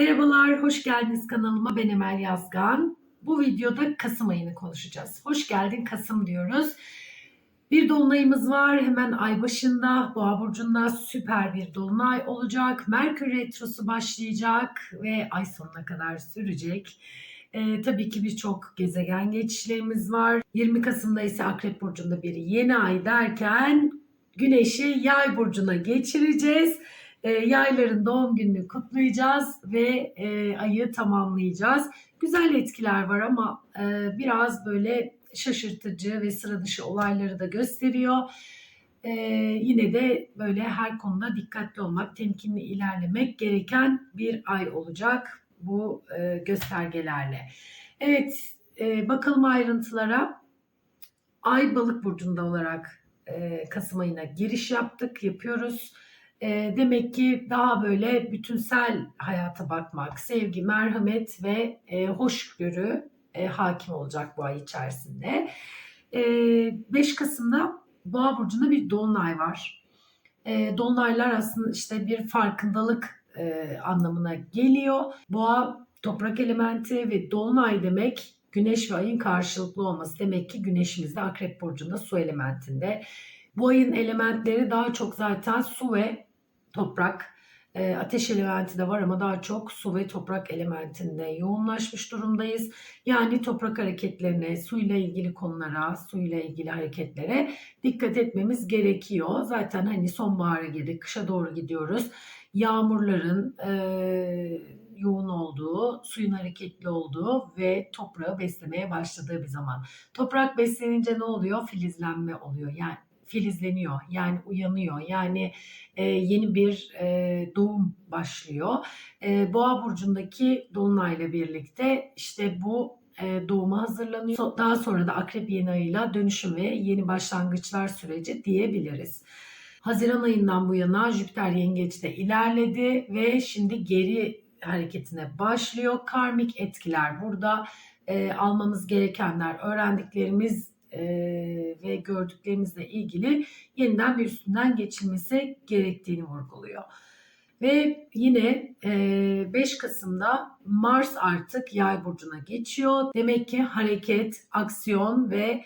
Merhabalar, hoş geldiniz kanalıma. Ben Emel Yazgan. Bu videoda Kasım ayını konuşacağız. Hoş geldin Kasım diyoruz. Bir dolunayımız var hemen ay başında. Boğa burcunda süper bir dolunay olacak. Merkür retrosu başlayacak ve ay sonuna kadar sürecek. Ee, tabii ki birçok gezegen geçişlerimiz var. 20 Kasım'da ise Akrep Burcu'nda bir yeni ay derken Güneş'i Yay Burcu'na geçireceğiz. E, yayların doğum gününü kutlayacağız ve e, ayı tamamlayacağız. Güzel etkiler var ama e, biraz böyle şaşırtıcı ve sıra dışı olayları da gösteriyor. E, yine de böyle her konuda dikkatli olmak, temkinli ilerlemek gereken bir ay olacak bu e, göstergelerle. Evet, e, bakalım ayrıntılara. Ay balık burcunda olarak e, Kasım ayına giriş yaptık, yapıyoruz. E, demek ki daha böyle bütünsel hayata bakmak, sevgi, merhamet ve e, hoşgörü e, hakim olacak bu ay içerisinde. E, 5 Kasım'da Boğa burcunda bir dolunay var. E, dolunaylar aslında işte bir farkındalık e, anlamına geliyor. Boğa toprak elementi ve dolunay demek güneş ve ayın karşılıklı olması. Demek ki güneşimiz de akrep burcunda su elementinde. Bu ayın elementleri daha çok zaten su ve toprak. E, ateş elementi de var ama daha çok su ve toprak elementinde yoğunlaşmış durumdayız. Yani toprak hareketlerine, suyla ilgili konulara, suyla ilgili hareketlere dikkat etmemiz gerekiyor. Zaten hani sonbahara girdik, kışa doğru gidiyoruz. Yağmurların e, yoğun olduğu, suyun hareketli olduğu ve toprağı beslemeye başladığı bir zaman. Toprak beslenince ne oluyor? Filizlenme oluyor. Yani filizleniyor yani uyanıyor yani e, yeni bir e, doğum başlıyor. E, Boğa burcundaki dolunayla birlikte işte bu e, doğuma hazırlanıyor. Daha sonra da akrep yeni ayıyla dönüşüm ve yeni başlangıçlar süreci diyebiliriz. Haziran ayından bu yana Jüpiter yengeçte ilerledi ve şimdi geri hareketine başlıyor. Karmik etkiler burada e, almamız gerekenler, öğrendiklerimiz e, ve gördüklerimizle ilgili yeniden bir üstünden geçilmesi gerektiğini vurguluyor. Ve yine 5 Kasım'da Mars artık yay burcuna geçiyor. Demek ki hareket, aksiyon ve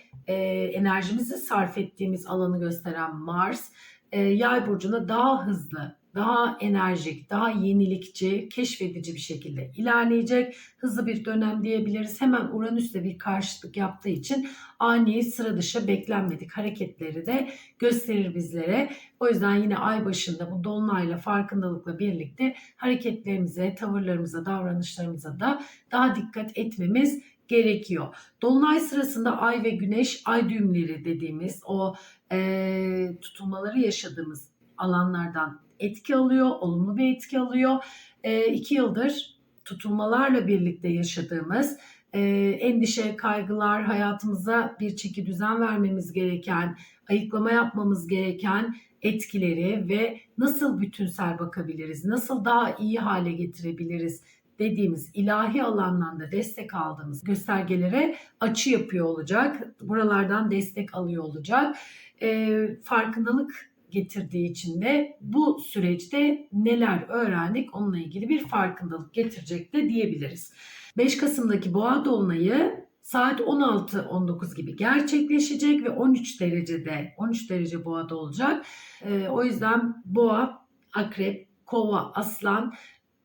enerjimizi sarf ettiğimiz alanı gösteren Mars yay burcuna daha hızlı daha enerjik, daha yenilikçi, keşfedici bir şekilde ilerleyecek. Hızlı bir dönem diyebiliriz. Hemen Uranüs'le bir karşıtlık yaptığı için ani, sıra dışı, beklenmedik hareketleri de gösterir bizlere. O yüzden yine ay başında bu dolunayla, farkındalıkla birlikte hareketlerimize, tavırlarımıza, davranışlarımıza da daha dikkat etmemiz gerekiyor. Dolunay sırasında ay ve güneş ay düğümleri dediğimiz o e, tutulmaları yaşadığımız alanlardan etki alıyor, olumlu bir etki alıyor. E, iki yıldır tutulmalarla birlikte yaşadığımız e, endişe, kaygılar, hayatımıza bir çeki düzen vermemiz gereken, ayıklama yapmamız gereken etkileri ve nasıl bütünsel bakabiliriz, nasıl daha iyi hale getirebiliriz dediğimiz ilahi alandan da destek aldığımız göstergelere açı yapıyor olacak. Buralardan destek alıyor olacak. E, farkındalık getirdiği için de bu süreçte neler öğrendik onunla ilgili bir farkındalık getirecek de diyebiliriz. 5 Kasım'daki boğa dolunayı saat 16-19 gibi gerçekleşecek ve 13 derecede 13 derece boğada olacak. Ee, o yüzden boğa, akrep, kova, aslan,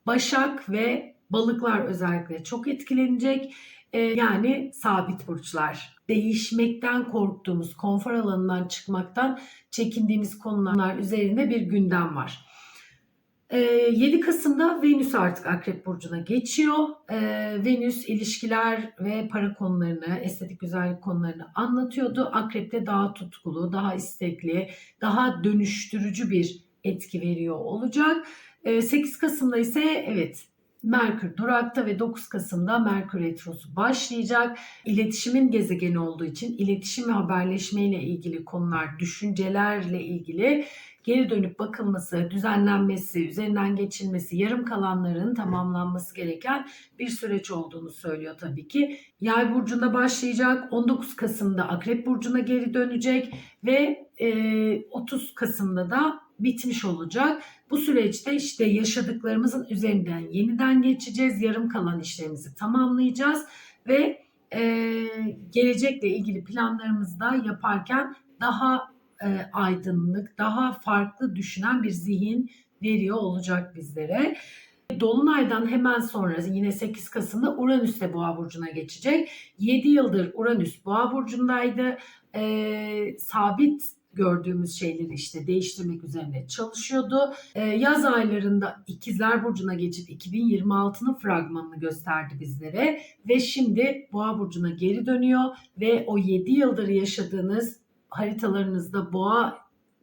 başak ve balıklar özellikle çok etkilenecek. Ee, yani sabit burçlar. Değişmekten korktuğumuz, konfor alanından çıkmaktan çekindiğimiz konular üzerinde bir gündem var. 7 ee, Kasım'da Venüs artık Akrep Burcu'na geçiyor. Ee, Venüs ilişkiler ve para konularını, estetik güzellik konularını anlatıyordu. Akrep'te daha tutkulu, daha istekli, daha dönüştürücü bir etki veriyor olacak. 8 Kasım'da ise evet Merkür durakta ve 9 Kasım'da Merkür Retrosu başlayacak. İletişimin gezegeni olduğu için iletişim ve haberleşme ile ilgili konular, düşüncelerle ilgili geri dönüp bakılması, düzenlenmesi, üzerinden geçilmesi, yarım kalanların tamamlanması gereken bir süreç olduğunu söylüyor tabii ki. Yay burcunda başlayacak, 19 Kasım'da Akrep burcuna geri dönecek ve e, 30 Kasım'da da bitmiş olacak. Bu süreçte işte yaşadıklarımızın üzerinden yeniden geçeceğiz. Yarım kalan işlerimizi tamamlayacağız ve e, gelecekle ilgili planlarımızı da yaparken daha e, aydınlık, daha farklı düşünen bir zihin veriyor olacak bizlere. Dolunaydan hemen sonra yine 8 Kasım'da Uranüs de Boğa burcuna geçecek. 7 yıldır Uranüs Boğa burcundaydı. E, sabit gördüğümüz şeyleri işte değiştirmek üzerine çalışıyordu. Ee, yaz aylarında İkizler Burcu'na geçip 2026'nın fragmanını gösterdi bizlere ve şimdi Boğa Burcu'na geri dönüyor ve o 7 yıldır yaşadığınız haritalarınızda Boğa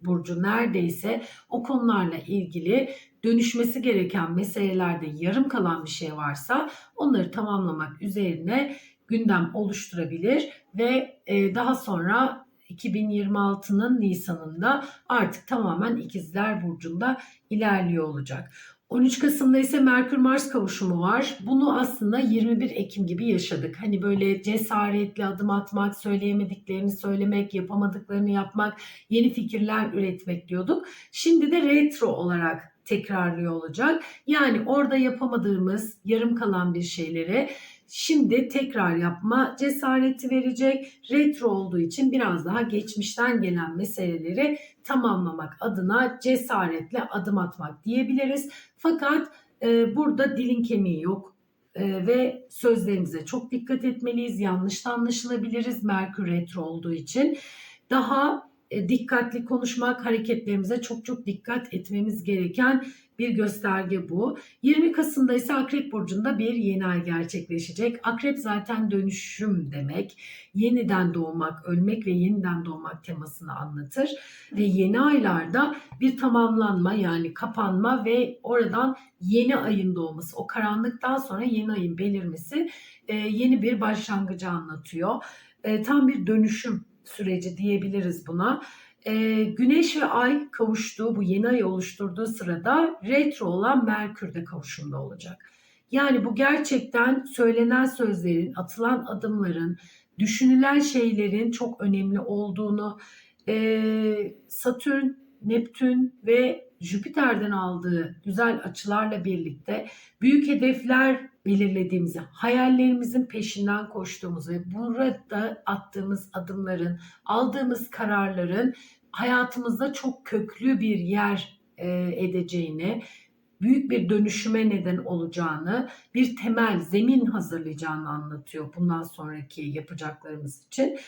Burcu neredeyse o konularla ilgili dönüşmesi gereken meselelerde yarım kalan bir şey varsa onları tamamlamak üzerine gündem oluşturabilir ve e, daha sonra 2026'nın Nisan'ında artık tamamen İkizler Burcu'nda ilerliyor olacak. 13 Kasım'da ise Merkür Mars kavuşumu var. Bunu aslında 21 Ekim gibi yaşadık. Hani böyle cesaretli adım atmak, söyleyemediklerini söylemek, yapamadıklarını yapmak, yeni fikirler üretmek diyorduk. Şimdi de retro olarak tekrarlıyor olacak. Yani orada yapamadığımız, yarım kalan bir şeyleri şimdi tekrar yapma cesareti verecek. Retro olduğu için biraz daha geçmişten gelen meseleleri tamamlamak adına cesaretle adım atmak diyebiliriz. Fakat e, burada dilin kemiği yok e, ve sözlerimize çok dikkat etmeliyiz. Yanlış anlaşılabiliriz Merkür retro olduğu için. Daha dikkatli konuşmak, hareketlerimize çok çok dikkat etmemiz gereken bir gösterge bu. 20 Kasım'da ise Akrep Burcu'nda bir yeni ay gerçekleşecek. Akrep zaten dönüşüm demek. Yeniden doğmak, ölmek ve yeniden doğmak temasını anlatır. Ve yeni aylarda bir tamamlanma yani kapanma ve oradan yeni ayın doğması, o karanlıktan sonra yeni ayın belirmesi e, yeni bir başlangıcı anlatıyor. E, tam bir dönüşüm süreci diyebiliriz buna. Ee, Güneş ve Ay kavuştuğu bu yeni ayı oluşturduğu sırada retro olan Merkür de kavuşumda olacak. Yani bu gerçekten söylenen sözlerin, atılan adımların, düşünülen şeylerin çok önemli olduğunu e, Satürn, Neptün ve Jüpiter'den aldığı güzel açılarla birlikte büyük hedefler belirlediğimizi, hayallerimizin peşinden koştuğumuzu ve burada attığımız adımların, aldığımız kararların hayatımızda çok köklü bir yer e, edeceğini, büyük bir dönüşüme neden olacağını, bir temel, zemin hazırlayacağını anlatıyor bundan sonraki yapacaklarımız için.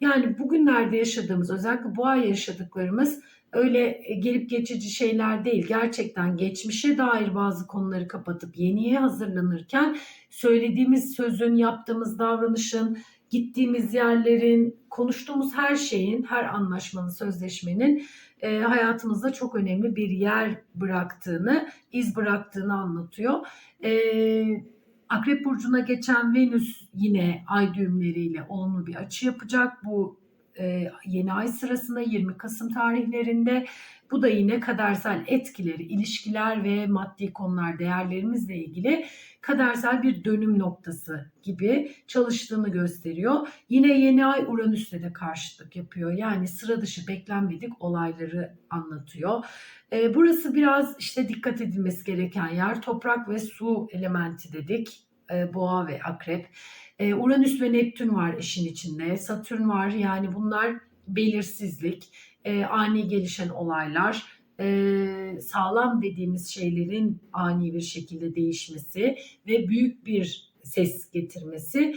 Yani bugünlerde yaşadığımız, özellikle bu ay yaşadıklarımız öyle gelip geçici şeyler değil. Gerçekten geçmişe dair bazı konuları kapatıp yeniye hazırlanırken söylediğimiz sözün, yaptığımız davranışın, gittiğimiz yerlerin, konuştuğumuz her şeyin, her anlaşmanın, sözleşmenin e, hayatımızda çok önemli bir yer bıraktığını, iz bıraktığını anlatıyor. E, Akrep Burcu'na geçen Venüs yine ay düğümleriyle olumlu bir açı yapacak. Bu e, yeni ay sırasında 20 Kasım tarihlerinde bu da yine kadersel etkileri, ilişkiler ve maddi konular değerlerimizle ilgili kadersel bir dönüm noktası gibi çalıştığını gösteriyor. Yine yeni ay Uranüs'le de karşıtlık yapıyor. Yani sıra dışı beklenmedik olayları anlatıyor. E, burası biraz işte dikkat edilmesi gereken yer. Toprak ve su elementi dedik. E, boğa ve akrep. E, Uranüs ve Neptün var işin içinde. Satürn var. Yani bunlar belirsizlik, e, ani gelişen olaylar, sağlam dediğimiz şeylerin ani bir şekilde değişmesi ve büyük bir ses getirmesi,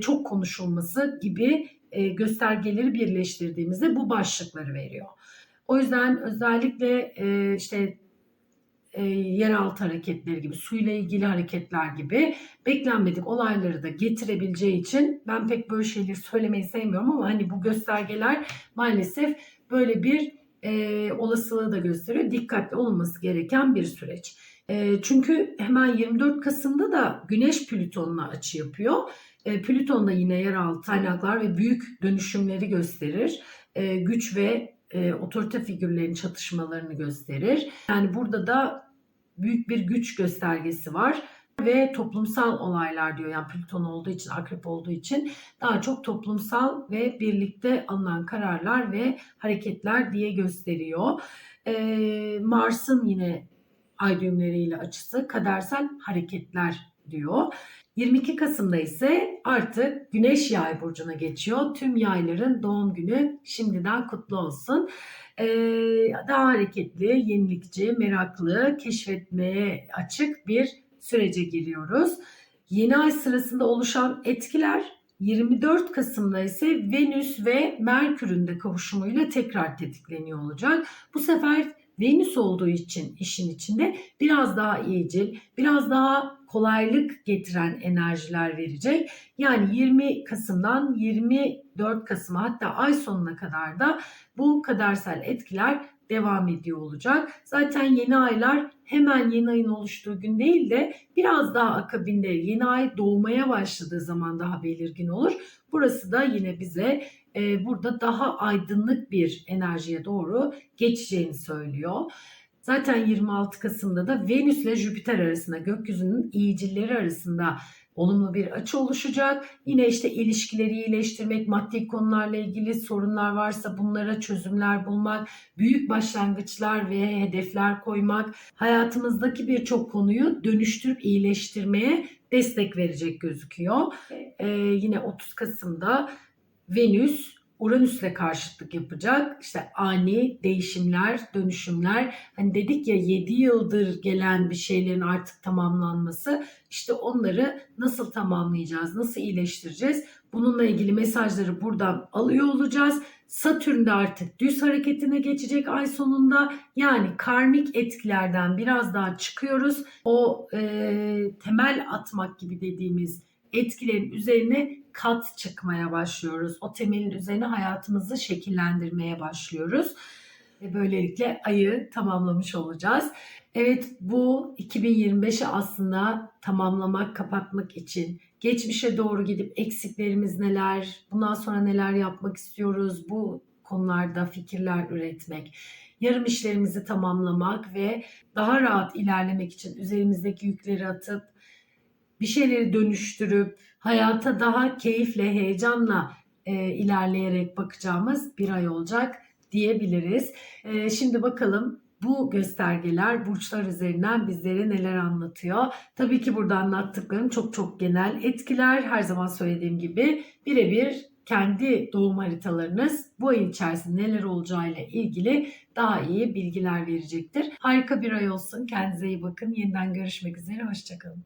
çok konuşulması gibi e, göstergeleri birleştirdiğimizde bu başlıkları veriyor. O yüzden özellikle işte e, yeraltı hareketleri gibi, suyla ilgili hareketler gibi beklenmedik olayları da getirebileceği için ben pek böyle şeyleri söylemeyi sevmiyorum ama hani bu göstergeler maalesef böyle bir e, olasılığı da gösteriyor. Dikkatli olunması gereken bir süreç. E, çünkü hemen 24 Kasım'da da Güneş Plüton'la açı yapıyor. E, Plüton da yine yeraltı kaynaklar ve büyük dönüşümleri gösterir. E, güç ve e, otorite figürlerin çatışmalarını gösterir. Yani burada da büyük bir güç göstergesi var ve toplumsal olaylar diyor. Yani Plüton olduğu için, akrep olduğu için daha çok toplumsal ve birlikte alınan kararlar ve hareketler diye gösteriyor. Ee, Mars'ın yine ay düğümleriyle açısı kadersel hareketler diyor. 22 Kasım'da ise artık Güneş Yay burcuna geçiyor. Tüm yayların doğum günü şimdiden kutlu olsun. Ee, daha hareketli, yenilikçi, meraklı, keşfetmeye açık bir sürece giriyoruz. Yeni ay sırasında oluşan etkiler 24 Kasım'da ise Venüs ve Merkür'ün de kavuşumuyla tekrar tetikleniyor olacak. Bu sefer Venüs olduğu için işin içinde biraz daha iyicil, biraz daha kolaylık getiren enerjiler verecek. Yani 20 Kasım'dan 24 Kasım'a hatta ay sonuna kadar da bu kadersel etkiler devam ediyor olacak. Zaten yeni aylar hemen yeni ayın oluştuğu gün değil de biraz daha akabinde yeni ay doğmaya başladığı zaman daha belirgin olur. Burası da yine bize e, burada daha aydınlık bir enerjiye doğru geçeceğini söylüyor. Zaten 26 Kasım'da da Venüs ile Jüpiter arasında gökyüzünün iyicilleri arasında olumlu bir açı oluşacak. Yine işte ilişkileri iyileştirmek, maddi konularla ilgili sorunlar varsa bunlara çözümler bulmak, büyük başlangıçlar ve hedefler koymak, hayatımızdaki birçok konuyu dönüştürüp iyileştirmeye destek verecek gözüküyor. Ee, yine 30 Kasım'da Venüs Uranüs'le karşıtlık yapacak. İşte ani değişimler, dönüşümler. Hani dedik ya 7 yıldır gelen bir şeylerin artık tamamlanması. İşte onları nasıl tamamlayacağız, nasıl iyileştireceğiz? Bununla ilgili mesajları buradan alıyor olacağız. Satürn de artık düz hareketine geçecek ay sonunda. Yani karmik etkilerden biraz daha çıkıyoruz. O e, temel atmak gibi dediğimiz etkilerin üzerine kat çıkmaya başlıyoruz. O temelin üzerine hayatımızı şekillendirmeye başlıyoruz. Ve böylelikle ayı tamamlamış olacağız. Evet bu 2025'i aslında tamamlamak, kapatmak için geçmişe doğru gidip eksiklerimiz neler, bundan sonra neler yapmak istiyoruz, bu konularda fikirler üretmek, yarım işlerimizi tamamlamak ve daha rahat ilerlemek için üzerimizdeki yükleri atıp bir şeyleri dönüştürüp hayata daha keyifle, heyecanla e, ilerleyerek bakacağımız bir ay olacak diyebiliriz. E, şimdi bakalım bu göstergeler burçlar üzerinden bizlere neler anlatıyor? Tabii ki burada anlattıklarım çok çok genel etkiler. Her zaman söylediğim gibi birebir kendi doğum haritalarınız bu ay içerisinde neler olacağıyla ilgili daha iyi bilgiler verecektir. Harika bir ay olsun. Kendinize iyi bakın. Yeniden görüşmek üzere. Hoşçakalın.